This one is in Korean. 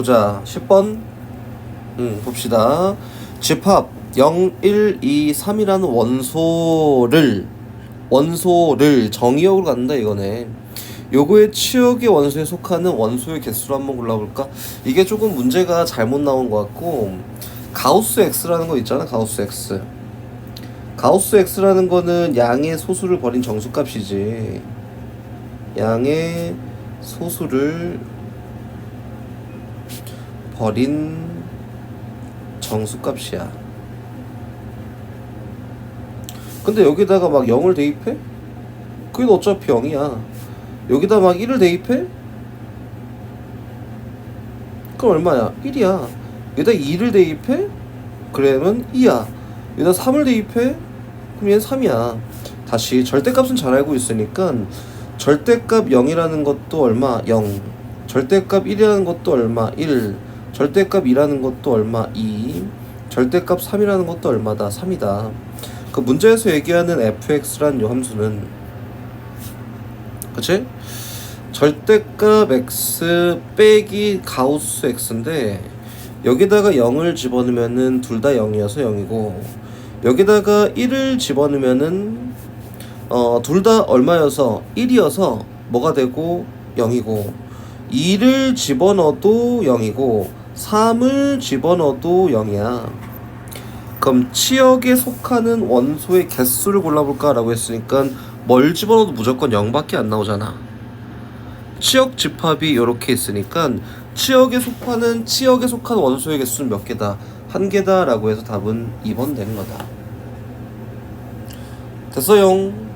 보자. 10번? 음, 봅시다. 집합 0, 1, 2, 3이라는 원소를 원소를 정의역으로 갖는다 이거네. 요거의 치역의 원소에 속하는 원소의 개수로 한번 골라볼까? 이게 조금 문제가 잘못 나온 것 같고 가우스 X라는 거 있잖아 가우스 X. 가우스 X라는 거는 양의 소수를 버린 정수값이지. 양의 소수를 버린 정수값이야 근데 여기다가 막 0을 대입해? 그게 어차피 0이야 여기다 막 1을 대입해? 그럼 얼마야? 1이야 여기다 2를 대입해? 그러면 2야 여기다 3을 대입해? 그럼 얘는 3이야 다시 절대값은 잘 알고 있으니까 절대값 0이라는 것도 얼마? 0 절대값 1이라는 것도 얼마? 1 절대값 2라는 것도 얼마? 2 절대값 3이라는 것도 얼마다? 3이다 그 문제에서 얘기하는 fx란 요 함수는 그치? 절대값 x 빼기 가우스 x인데 여기다가 0을 집어넣으면은 둘 다 0이어서 0이고 여기다가 1을 집어넣으면은 어, 둘 다 얼마여서 1이어서 뭐가 되고 0이고 2를 집어넣어도 0이고 3을 집어넣어도 0이야. 그럼 치역에 속하는 원소의 개수를 골라볼까 라고 했으니까 뭘 집어넣어도 무조건 0밖에 안 나오잖아. 치역 집합이 이렇게 있으니까 치역에 속하는 치역에 속한 원소의 개수는 몇 개다? 한 개다 라고 해서 답은 2번 되는 거다. 됐어요.